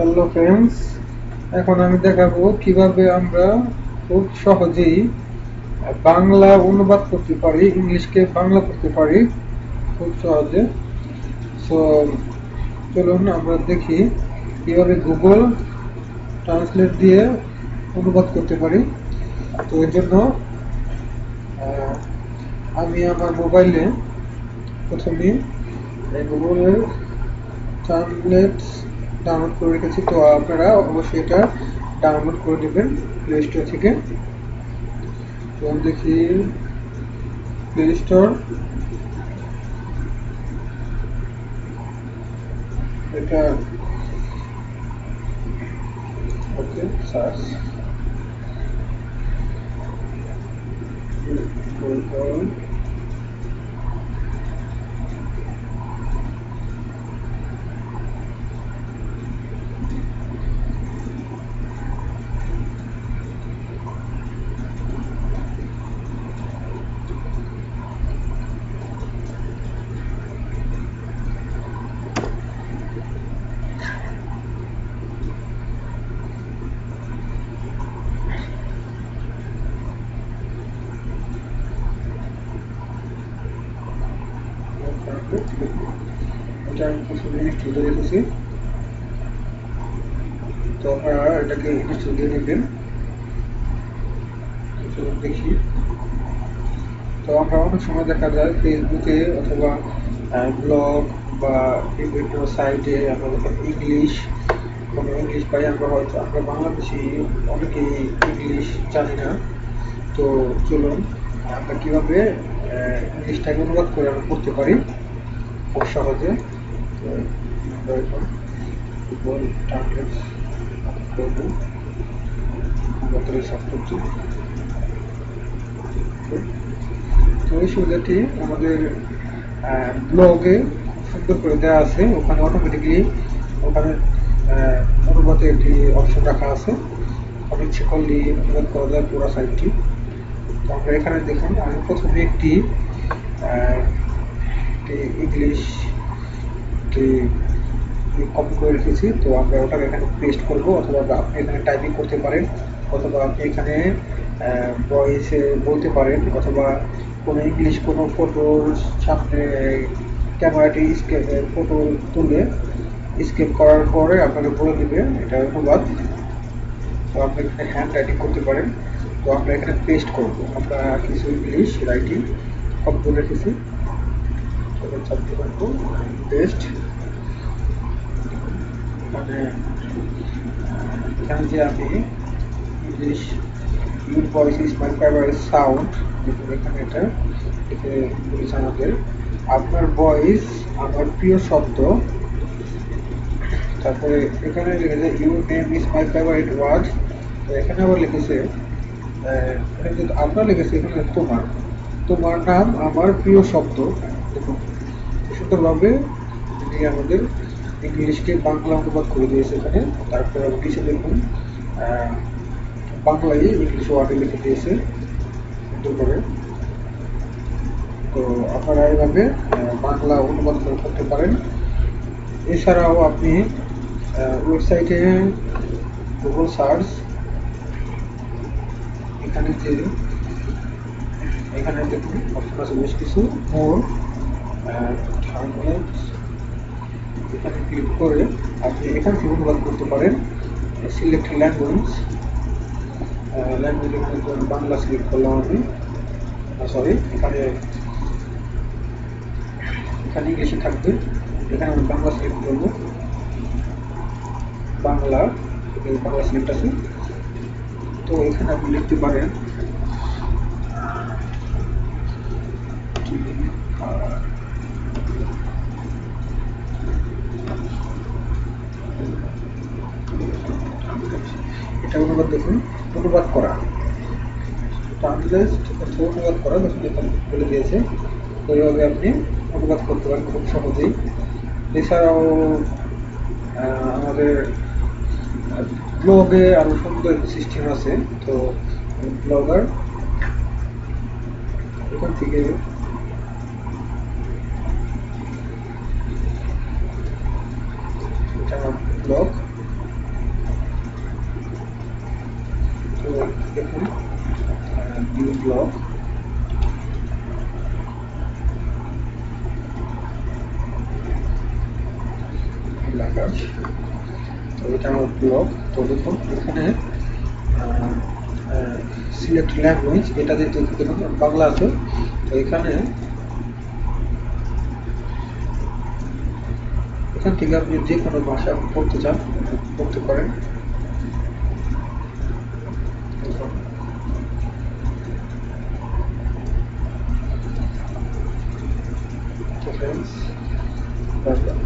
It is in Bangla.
হ্যালো ফ্রেন্ডস এখন আমি দেখাবো কীভাবে আমরা খুব সহজেই বাংলা অনুবাদ করতে পারি, ইংলিশকে বাংলা করতে পারি খুব সহজে। সো চলুন আমরা দেখি কীভাবে গুগল ট্রান্সলেট দিয়ে অনুবাদ করতে পারি। তো এর জন্য আমি আমার মোবাইলে প্রথমে গুগলের ট্রান্সলেট ডাউনলোড করে রেখেছি, তো আপনারা অবশ্যই এটা ডাউনলোড করে নেবেন প্লে স্টোর থেকে। তো দেখি প্লে স্টোর এটা ওকে সার্চ রেখেছি তো আপনারা এটাকে নেবেন দেখি। তো আমরা অনেক সময় দেখা যায় ফেসবুকে অথবা ব্লগ বা বিভিন্ন সাইটে আমরা ইংলিশ কোনো ইংলিশ পাই, আমরা হয়তো, আমরা বাংলাদেশি অনেকেই ইংলিশ জানি না। তো চলুন, আমরা কীভাবে ইংলিশটাকে অনুবাদ করে আমরা করতে পারি? খুব সহজে গুগল ট্রান্সলেট করব। সার্চ করছি তো এই সুবিধাটি আমাদের ব্লগে সুন্দর করে দেওয়া আছে। ওখানে অটোমেটিকলি ওখানে অনুবাদে একটি অপশন রাখা আছে। আমি ইচ্ছে করলেই অনুবাদ করা যায় পুরো সাইটটি তো আমরা এখানে দেখুন আমি প্রথমে একটি একটি ইংলিশ একটি কপি করে রেখেছি, তো আমরা ওটাকে এখানে পেস্ট করব অথবা আপনি এখানে টাইপিং করতে পারেন, অথবা আপনি এখানে ভয়েসে বলতে পারেন, অথবা কোনো ইংলিশ কোনো ফটোর সামনে ক্যামেরাটি স্কেপ ফটো তুলে স্কেপ করার পরে আপনাকে বলে দেবে, এটা অনুবাদ। তো আপনি এখানে হ্যান্ড রাইটিং করতে পারেন, তো আমরা এখানে পেস্ট করব। আমরা কিছু ইংলিশ রাইটিং শব্দ রেখেছি। মানে এখানে যে আমি ইংলিশ মাই এখানে আপনার ভয়েস আমার প্রিয় শব্দ। তারপরে এখানে লিখেছে your name is my favourite word এখানে আবার লিখেছে এখানে আপনার লিখেছে, এখানে তোমার তোমার নাম আমার প্রিয় শব্দ। দেখুন সুন্দরভাবে তিনি আমাদের ইংলিশকে বাংলা অনুবাদ করে দিয়েছে এখানে, তারপরে কিছু দেখুন বাংলায় ইংলিশ ওয়ার্ডে লিখে দিয়েছে সুন্দর করে। তো আপনারা এইভাবে বাংলা অনুবাদ করতে পারেন। এছাড়াও আপনি ওয়েবসাইটে গুগল সার্চ, এখানে যে, এখানে দেখুন আছে বেশ কিছু মোর এখানে ক্লিক করে আপনি এখান থেকে অনুবাদ করতে পারেন select language language Bangla select করলাম আমি সরি এখানে এখানে ইংলিশে থাকবে এখানে আমি বাংলা সিলেক্ট করব বাংলা বাংলা সিলেক্ট আছে তো এখানে আপনি লিখতে পারেন এটা অনুবাদ দেখুন, অনুবাদ করা। ট্রান্সলেট অথবা অনুবাদ করা দেখুন এখানে বলে দিয়েছে, ওইভাবে আপনি অনুবাদ করতে পারেন খুব সহজেই। এছাড়াও আমাদের ব্লগে আরও সুন্দর সিস্টেম আছে, তো ব্লগার, এখান থেকে ব্লগ। সিলেক্ট ল্যাঙ্গুয়েজ, এটা তো এখানে এখান থেকে আপনি যে কোনো ভাষা পড়তে চান, পড়তে পারেন। defense.